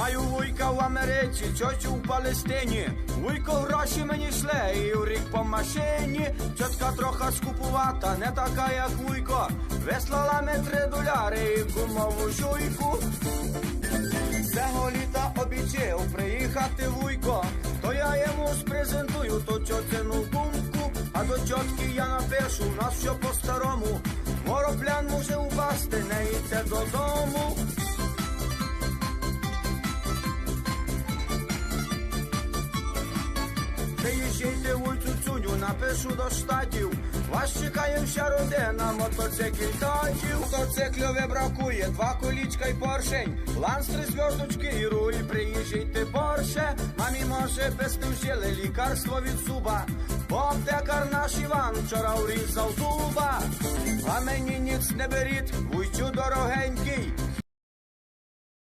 Маю вуйка в Америці, чочу в Палестині. Вуйко гроші мені шле, і в рік по машині. Чотка трохи скупувата, не така, як вуйко. Вислала ми три доляри і гумову жуйку. Цього літа обіцяв приїхати вуйко, то я йому спрезентую ту чоцину думку, а до чотки я напишу, у нас все по-старому. Напишу до штатів. Вас чекає вся родина, мотоциклі татів. Мотоцикльове бракує, два колічка й поршень. Ланс, три зв'язочки і руль, приїжджайте Порше. Мамі може без не вжили лікарство від зуба. Бо аптекар наш Іван вчора урізав зуба. А мені ніц не беріть, вуйчу дорогенький.